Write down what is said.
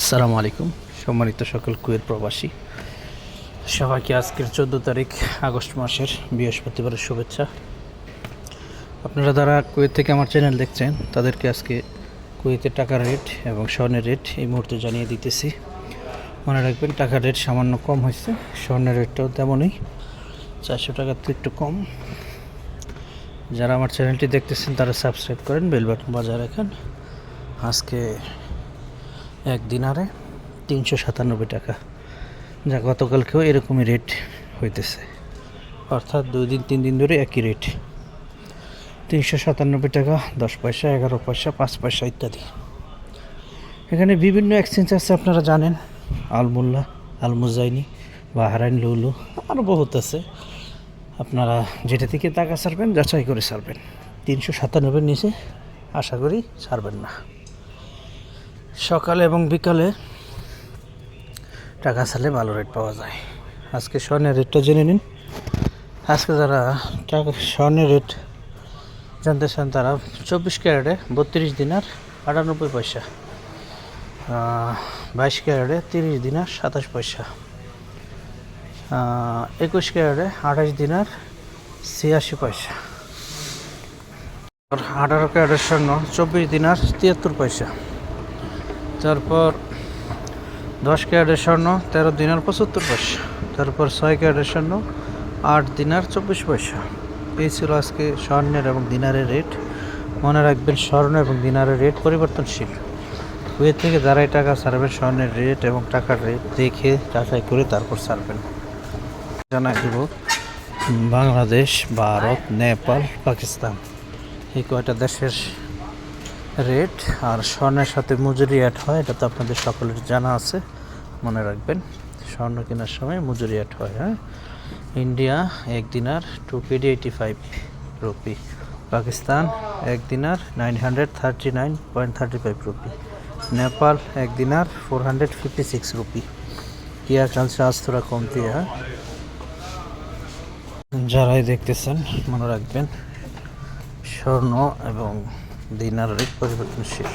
আসসালামু আলাইকুম। সম্মানিত সকল কুয়ের প্রবাসী। সবাইকে আজকের চোদ্দ তারিখ আগস্ট মাসের বৃহস্পতিবারের শুভেচ্ছা। আপনারা যারা কুয়েত থেকে আমার চ্যানেল দেখছেন, তাদেরকে আজকে কুয়েতের টাকার রেট এবং স্বর্ণের রেট এই মুহূর্তে জানিয়ে দিতেছি। মনে রাখবেন, টাকার রেট সামান্য কম হয়েছে, স্বর্ণের রেটটাও তেমনই। চারশো টাকার তো একটু কম। যারা আমার চ্যানেলটি দেখতেছেন, তারা সাবস্ক্রাইব করেন, বেল বাটন বাজায় রাখেন। আজকে এক দিনারে তিনশো সাতানব্বই টাকা। যা গতকালকেও এরকমই রেট হইতেছে। অর্থাৎ দুই দিন, তিন দিন ধরে একই রেট তিনশো সাতানব্বই টাকা, দশ পয়সা, এগারো পয়সা, পাঁচ পয়সা ইত্যাদি। এখানে বিভিন্ন এক্সচেঞ্জ আছে, আপনারা জানেন। আলমুল্লা আলমুজাইনি, বাহারাইন, লুলু আরও বহুত আছে। আপনারা যেটা থেকে টাকা ছাড়বেন, যাচাই করে ছাড়বেন। তিনশো সাতানব্বই নিচে আশা করি ছাড়বেন না। সকালে এবং বিকালে টাকা ছাড়লে ভালো রেট পাওয়া যায়। আজকে স্বর্ণের রেটটা জেনে নিন। আজকে যারা টাকা স্বর্ণের রেট জানতে চান, তারা চব্বিশ ক্যারেটে বত্রিশ দিনার আটানব্বই পয়সা বাইশ ক্যারেটে তিরিশ দিনার সাতাশ পয়সা একুশ ক্যারেটে আঠাশ দিনার ছিয়াশি পয়সা আঠারো ক্যারেটের স্বর্ণ চব্বিশ দিনার তিয়াত্তর পয়সা। তারপর দশ ক্যারেটের স্বর্ণ, তেরো দিনার পঁচাত্তর পয়সা। তারপর ছয় ক্যারেটের স্বর্ণ, আট দিনার চব্বিশ পয়সা। এই ছিল আজকে স্বর্ণের এবং দিনারের রেট। মনে রাখবেন, স্বর্ণ এবং দিনারের রেট পরিবর্তনশীল। কুয়েত থেকে যারাই টাকা ছাড়বেন স্বর্ণের রেট এবং টাকার রেট দেখে, যাচাই করে তারপর ছাড়বেন। জানা দেব বাংলাদেশ, ভারত, নেপাল, পাকিস্তান। এই কয়টা দেশের রেট আর স্বর্ণের সাথে মজুরি অ্যাড হয়, এটা তো আপনাদের সকলের জানা আছে, মনে রাখবেন। স্বর্ণ কেনার সময় মজুরি অ্যাড হয় হ্যাঁ? ইন্ডিয়া, এক dinar two KD eighty five rupee Pakistan, এক dinar nine hundred thirty nine point thirty five rupee Nepal, এক dinar four hundred fifty six rupee কিয়া চলছে আজ তোরা কমতি হ্যাঁ? যারাই দেখতেছেন, মনে রাখবেন, স্বর্ণ এবং দিনার রেট পরিবর্তনশীল